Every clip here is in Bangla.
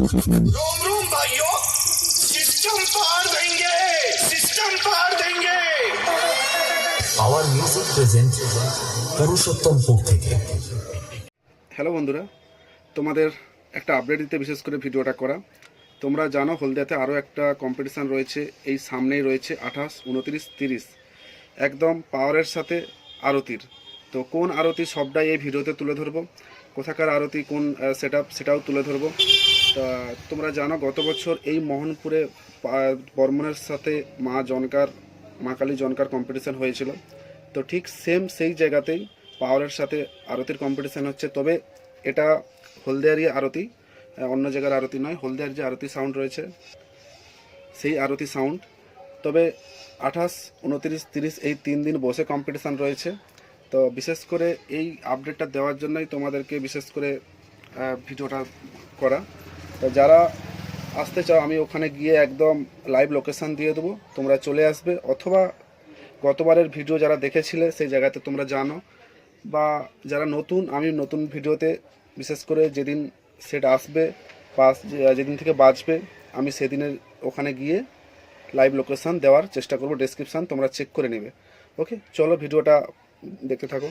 रोम रोम भाइयों सिस्टम पार देंगे सिस्टम पार देंगे পাওয়ার মিউজিক প্রেজেন্ট পুরুষোত্তমপুর থেকে হ্যালো বন্ধুরা তোমাদের একটা আপডেট দিতে বিশেষ করে ভিডিওটা করা তোমরা জানো হলদিয়াতে আরও একটা কম্পিটিশান রয়েছে এই সামনেই রয়েছে আঠাশ উনত্রিশ তিরিশ একদম পাওয়ারের সাথে আরতির তো কোন আরতি সবটাই এই ভিডিওতে তুলে ধরবো কোথাকার আরতি কোন সেট সেটাও তুলে ধরবো তা তোমরা জানো গত বছর এই মোহনপুরে বর্মনের সাথে মা জনকার, মা কালী জনকার কম্পিটিশান হয়েছিল। তো ঠিক সেম সেই জায়গাতেই পাওয়ারের সাথে আরতির কম্পিটিশান হচ্ছে। তবে এটা হলদিয়ারি আরতি অন্য জায়গার আরতি নয়, হলদিয়ার যে আরতি সাউন্ড রয়েছে, সেই আরতি সাউন্ড তবে আঠাশ, উনত্রিশ, তিরিশ এই তিন দিন বসে কম্পিটিশান রয়েছে। তো বিশেষ করে এই আপডেটটা দেওয়ার জন্যই তোমাদেরকে বিশেষ করে ভিডিওটা করা। তো যারা আসতে চাও, আমি ওখানে গিয়ে একদম লাইভ লোকেশান দিয়ে দেবো। তোমরা চলে আসবে। অথবা গতবারের ভিডিও যারা দেখেছিলে, সেই জায়গাতে তোমরা জানো। বা যারা নতুন, আমি নতুন ভিডিওতে বিশেষ করে যেদিন সেট আসবে পাস যেদিন থেকে বাঁচবে আমি সেদিনের ওখানে গিয়ে লাইভ লোকেশান দেওয়ার চেষ্টা করব। ডেসক্রিপশান তোমরা চেক করে নেবে। ওকে চলো ভিডিওটা দেখতে থাকো।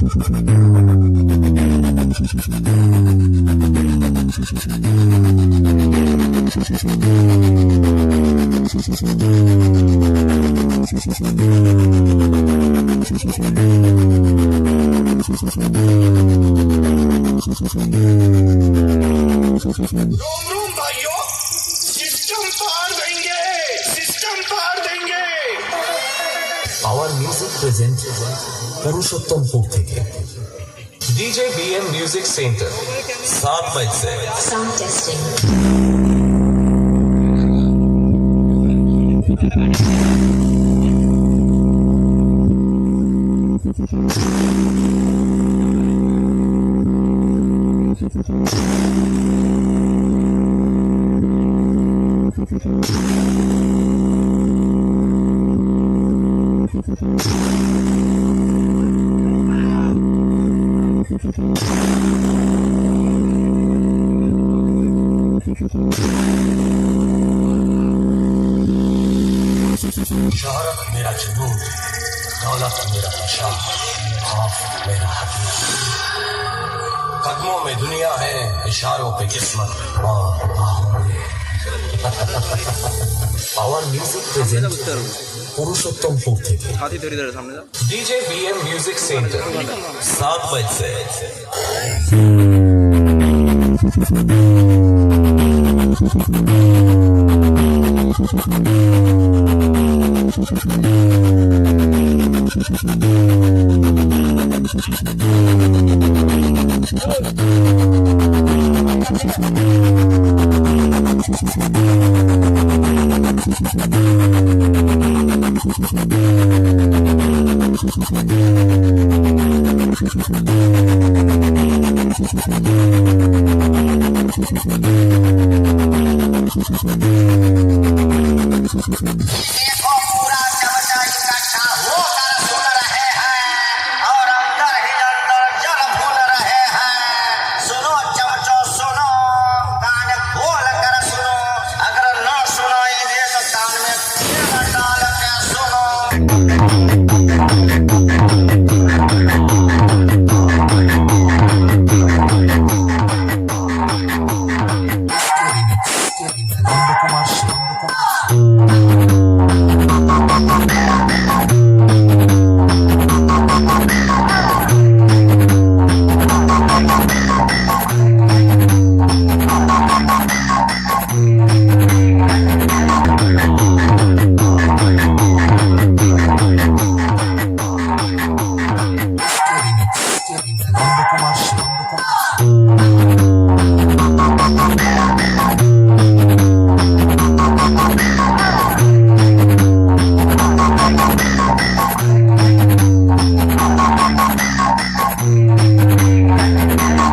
Número power music present Purushottampur থেকে। ডিজে বিএম মিউজিক সেন্টার সাত বজে Sound testing. शहरत मेरा जुनून दौलत मेरा नशा खौफ मेरा हथियार कदमों में दुनिया है, इशारों पे किस्मत और में পাওয়ার মিউজিক প্রেজেন্ট পুরুষোত্তম পুর থেকে হাতি ধরে ধরে সামনে যাও ডিজে বিএম মিউজিক সেন্টার সাত বাজছে Oh! Yeah. Música